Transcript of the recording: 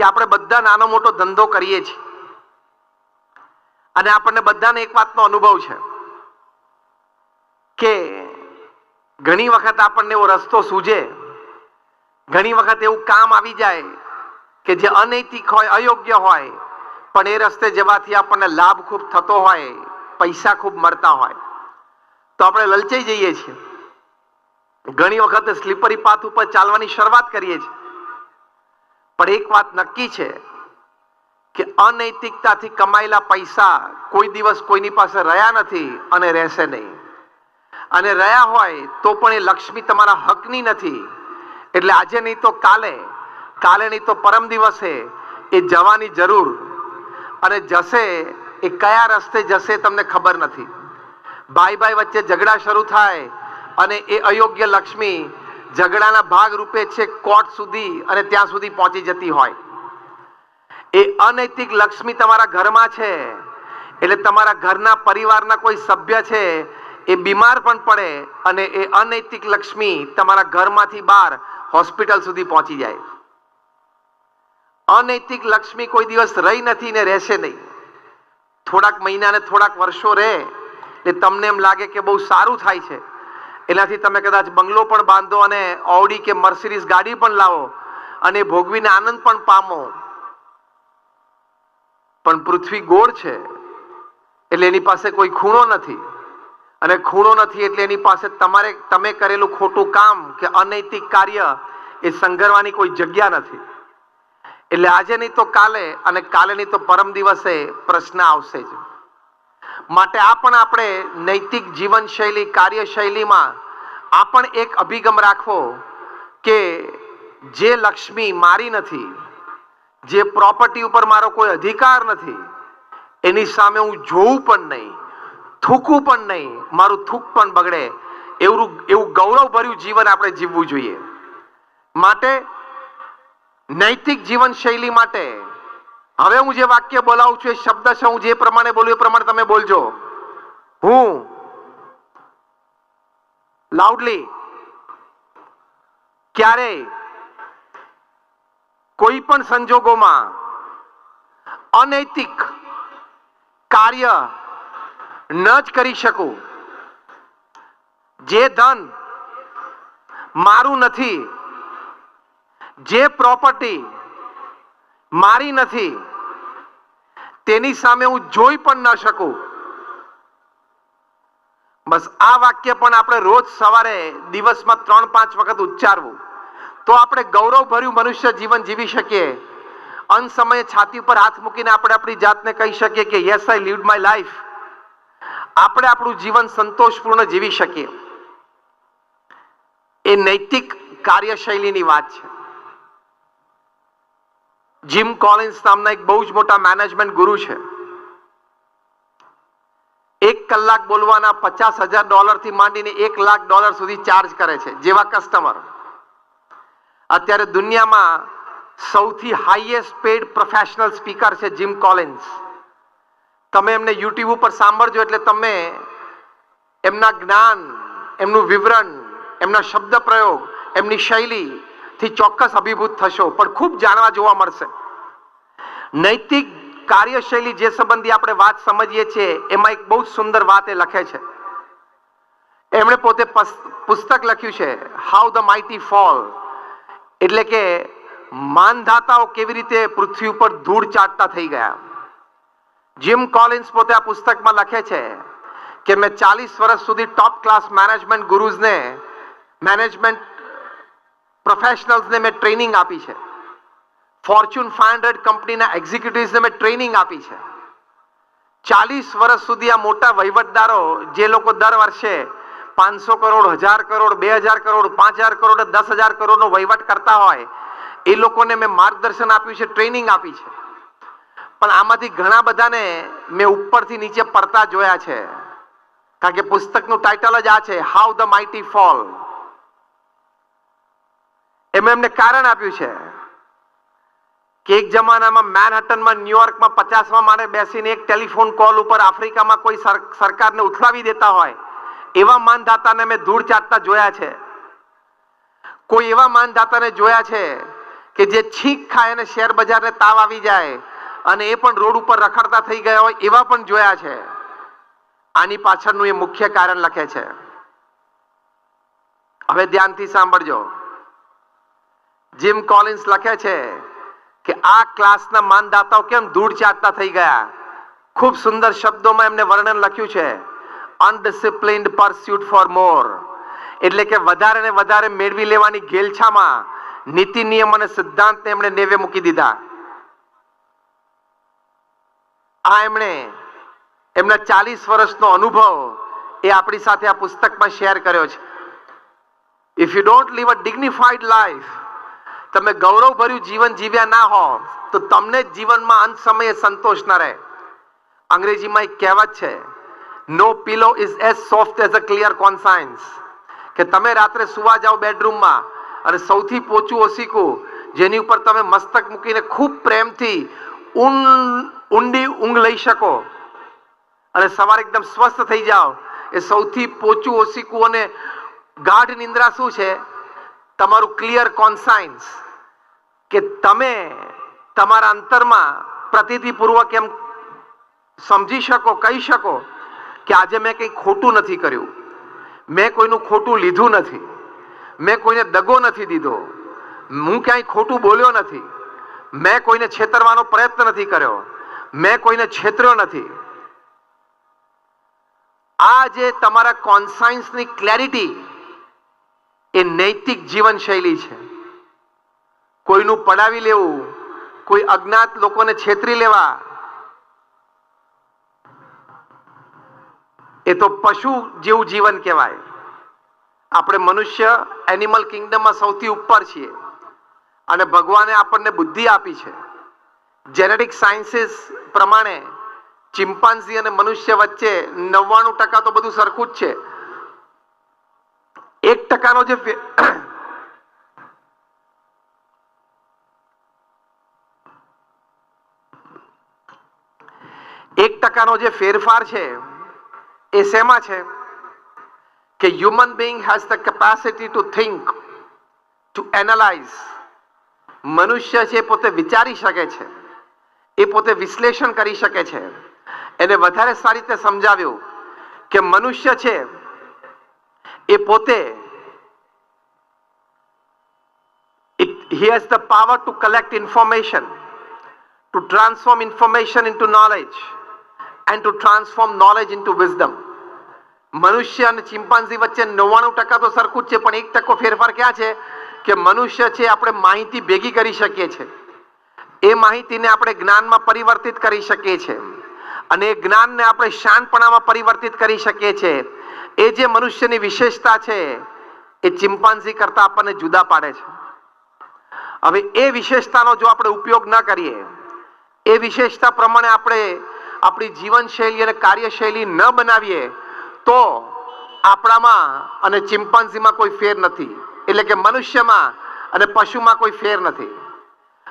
કે આપણે બધા નાનો મોટો ધંધો કરીએ છીએ. અને આપણને બધાને એક વાતનો અનુભવ છે કે ઘણી વખત આપણને એવો રસ્તો સૂજે, ઘણી વખત એવું કામ આવી જાય કે જે અનૈતિક હોય, અયોગ્ય હોય, પણ એ રસ્તે જવાથી આપણને લાભ ખૂબ થતો હોય, પૈસા ખૂબ મળતા હોય. તો આપણે લલચાઈ જઈએ છીએ. ઘણી વખત સ્લીપરી પાથ ઉપર ચાલવાની શરૂઆત કરીએ છીએ. પણ એક વાત નક્કી છે કે અનૈતિકતાથી કમાયેલા પૈસા કોઈ દિવસ કોઈની પાસે રહ્યા નથી અને રહેશે નહીં. અને રહ્યા હોય તો પણ એ લક્ષ્મી તમારા હકની નથી. એટલે આજે નહીં તો કાલે કાલે નહીં તો પરમ દિવસે એ જવાની જરૂર. અને જશે એ કયા રસ્તે જશે તમને ખબર નથી. ભાઈ ભાઈ વચ્ચે ઝઘડા શરૂ થાય અને એ અયોગ્ય લક્ષ્મી ઝઘડાના ભાગ રૂપે છે કોર્ટ સુધી અને ત્યાં સુધી પહોંચી જતી હોય. એ અનૈતિક લક્ષ્મી તમારા ઘરમાં છે. એટલે તમારા ઘરના પરિવારના કોઈ સભ્ય છે, એ બીમાર પણ પડે અને એ અનૈતિક લક્ષ્મી તમારા ઘરમાંથી બહાર હોસ્પિટલ સુધી પહોંચી જાય. અનૈતિક લક્ષ્મી કોઈ દિવસ રહી નથી ને રહેશે નહીં. થોડાક મહિના ને થોડાક વર્ષો રહે, એટલે તમને એમ લાગે કે બહુ સારું થાય છે. એનાથી તમે કદાચ બંગલો પણ બાંધો અને ઓડી કે મર્સિડીઝ ગાડી પણ લાવો અને ભોગવીને આનંદ પણ પામો. પણ પૃથ્વી ગોળ છે, એટલે એની પાસે કોઈ ખૂણો નથી. અને ખૂણો નથી એટલે એની પાસે તમારે, તમે કરેલું ખોટું કામ કે અનૈતિક કાર્ય એ સંઘરવાની કોઈ જગ્યા નથી. એટલે આજે નહીં તો કાલે અને કાલે નહીં તો પરમ દિવસે પ્રશ્ન આવશે જ. માટે આ પણ આપણે નૈતિક જીવનશૈલી, કાર્યશૈલીમાં આ પણ એક અભિગમ રાખવો કે જે લક્ષ્મી મારી નથી, જે પ્રોપર્ટી ઉપર મારો કોઈ અધિકાર નથી, એની સામે હું જોઉં પણ નહીં, થૂકું પણ નહીં, મારું થૂક પણ બગડે, એવું એવું ગૌરવભર્યું જીવન આપણે જીવવું જોઈએ. માટે નૈતિક જીવનશૈલી માટે હવે હું જે વાક્ય બોલાવું છું, એ શબ્દ છે, હું જે પ્રમાણે બોલું, એ પ્રમાણે તમે બોલજો. હું લાઉડલી ક્યારેય કોઈ પણ સંજોગોમાં અનૈતિક કાર્ય ન જ કરી શકું. જે ધન મારું નથી, જે પ્રોપર્ટી મારી નથી તેની સામે હું જોઈ પણ ન શકું. બસ આ વાક્ય પણ આપણે રોજ સવારે દિવસમાં ત્રણ પાંચ વખત ઉચ્ચારવું. તો આપણે ગૌરવભર્યું મનુષ્ય જીવન જીવી શકીએ. અંત સમયે છાતી પર હાથ મૂકીને આપણે આપણી જાતને કહી શકીએ કે yes I lead my life આપણે આપણું જીવન સંતોષપૂર્ણ જીવી શકીએ. એ નૈતિક કાર્યશૈલીની વાત છે. જીમ કોલિન્સ નામના એક બહુ જ મોટા મેનેજમેન્ટ ગુરુ છે. એક કલાક બોલવાના પચાસ હજાર ડોલરથી માંડીને એક લાખ ડોલર સુધી ચાર્જ કરે છે, જેવા કસ્ટમર અત્યારે દુનિયામાં સૌથી હાઈએસ્ટ પેડ પ્રોફેશનલ સ્પીકર છે જીમ કોલિન્સ તમે એમને યુટ્યુબ ઉપર સાંભળજો એટલે તમે એમના જ્ઞાન, એમનું વિવરણ, એમના શબ્દ પ્રયોગ, એમની શૈલી થી ચોક્કસ અભિભૂત થશો, પણ ખૂબ જાણવા જોવા મળશે. નૈતિક કાર્યશૈલી જે સંબંધી આપણે વાત સમજીએ છીએ, એમાં એક બહુ સુંદર વાત એ લખે છે. એમણે પોતે પુસ્તક લખ્યું છે હાઉ ધ માઇટી ફોલ એટલે કે, માનધાતાઓ કેવી રીતે પૃથ્વી ઉપર ધૂળ ચાટતા થઈ ગયા. જીમ કોલિન્સ પોતે આ પુસ્તકમાં લખે છે કે, મેં ચાલીસ વર્ષ સુધી ટોપ ક્લાસ મેનેજમેન્ટ ગુરુઝને મેનેજમેન્ટ પ્રોફેશનલ્સને મેં ટ્રેનિંગ આપી છે. ફોર્ચ્યુન ફાઈવ હંડ્રેડ કંપનીના એક્ઝિક્યુટિવ્સને મેં ટ્રેનિંગ આપી છે. ચાલીસ વર્ષ સુધી આ મોટા વહીવટદારો જે લોકો દર વર્ષે પાંચસો કરોડ, હજાર કરોડ, બે હજાર કરોડ, પાંચ હજાર કરોડ, દસ હજાર કરોડનો વહીવટ કરતા હોય, એ લોકોને મેં માર્ગદર્શન આપ્યું છે ટ્રેનિંગ આપી છે. પણ આમાંથી ઘણા બધાને મેં ઉપરથી નીચે પડતા જોયા છે. કારણ કે પુસ્તકનું ટાઇટલ જ આ છે હાઉ ધ માઇટી ફોલ એમાં એમને કારણ આપ્યું છે કે એક જમાનામાં મેનહટનમાં, ન્યુયોર્કમાં પચાસમાં માણે બેસીને એક ટેલિફોન કોલ ઉપર આફ્રિકામાં કોઈ સરકારને ઉથલાવી દેતા હોય, એવા માનધાતાને મેં ધૂળ ચાટતા જોયા છે. કોઈ એવા માનધાતાને જોયા છે કે જે છીંક ખાય અને શેર બજારને તાવ આવી જાય અને એ પણ રોડ ઉપર રખડતા થઈ ગયા હોય એવા પણ જોયા છે. આની પાછળનું એ મુખ્ય કારણ લખે છે. હવે ધ્યાનથી સાંભળજો. જીમ કોલિન્સ લખે છે કે આ ક્લાસના માનદાતાઓ કેમ દૂર ચાટતા થઈ ગયા? ખૂબ સુંદર શબ્દોમાં એમને વર્ણન લખ્યું છે. અનડિસિપ્લિન્ડ પરસ્યુટ ફોર મોર એટલે કે વધારે ને વધારે મેળવી લેવાની ગેલછામાં નીતિ, નિયમ અને સિદ્ધાંતને એમણે નેવે મૂકી દીધા. આ એમણે એમના ચાલીસ વર્ષનો અનુભવ એ આપણી સાથે આ પુસ્તકમાં શેર કર્યો છે. If you don't live a dignified life તમે ગૌરવભર્યું જીવન જીવ્યા ના હો, તો તમને જીવનમાં અંત સમયે સંતોષ ન રહે. અંગ્રેજીમાં એક કહેવત છે no pillow is as soft as a clear conscience કે તમે રાત્રે સુવા જાઓ બેડરૂમમાં અને સૌથી પોચું ઓસીકું જેની ઉપર તમે મસ્તક મૂકીને ખૂબ પ્રેમથી ઊંડી ઊંઘ લઈ શકો. અને સવારે એકદમ સ્વસ્થ થઈ જાઓ. એ સૌથી પોચું ઓસીકું અને ગાઢ નિંદ્રા શું છે? તમારું ક્લિયર કોન્સાયન્સ કે તમે તમારા અંતરમાં પ્રતિતિપૂર્વક એમ સમજી શકો, કહી શકો કે આજે મેં કંઈ ખોટું નથી કર્યું. મેં કોઈનું ખોટું લીધું નથી. મેં કોઈને દગો નથી દીધો. હું ક્યાંય ખોટું બોલ્યો નથી. મેં કોઈને છેતરવાનો પ્રયત્ન નથી કર્યો. મેં કોઈને છેતર્યો નથી. આ જે તમારા કોન્સાયન્સની ક્લેરિટી એ નૈતિક જીવન શૈલી છે. કોઈનું પડાવી લેવું, કોઈ અજ્ઞાત લોકોને છેતરી લેવા, એ તો પશુ જેવું જીવન કહેવાય. આપણે મનુષ્ય એનિમલ કિંગડમમાં સૌથી ઉપર છીએ અને ભગવાને આપણને બુદ્ધિ આપી છે. જેનેટિક સાયન્સીસ પ્રમાણે ચિમ્પાન્ઝી અને મનુષ્ય વચ્ચે નવ્વાણું ટકા તો બધું સરખું જ છે. ટકાનો જે એક ટકાનો જે ફેરફાર છે, એ શેમાં છે? કે human being has the capacity to think to analyse મનુષ્ય છે પોતે વિચારી શકે છે, એ પોતે વિશ્લેષણ કરી શકે છે. એને વધારે સારી રીતે સમજાવ્યું કે મનુષ્ય છે એ પોતે he has the power to collect information, to transform information into knowledge, and to transform knowledge into wisdom. મનુષ્ય અને ચિમ્પાન્ઝી વચ્ચે નવ્વાણું ટકા તો સરખું જ છે પણ એક ટકો ફેરફાર ક્યાં છે કે મનુષ્ય છે આપણે માહિતી ભેગી કરી શકીએ છીએ એ માહિતીને આપણે જ્ઞાનમાં પરિવર્તિત કરી શકીએ છીએ અને એ જ્ઞાનને આપણે શાંતપણામાં પરિવર્તિત કરી શકીએ છીએ એ જે મનુષ્યની વિશેષતા છે એ ચિમ્પાન્ઝી કરતાં આપણને જુદા પાડે છે હવે એ વિશેષતાનો જો આપણે ઉપયોગ ન કરીએ, એ વિશેષતા પ્રમાણે આપણે આપણી જીવનશૈલી અને કાર્યશૈલી ન બનાવીએ, તો આપણામાં અને ચિમ્પાન્ઝીમાં કોઈ ફેર નથી. એટલે કે મનુષ્યમાં અને પશુમાં કોઈ ફેર નથી.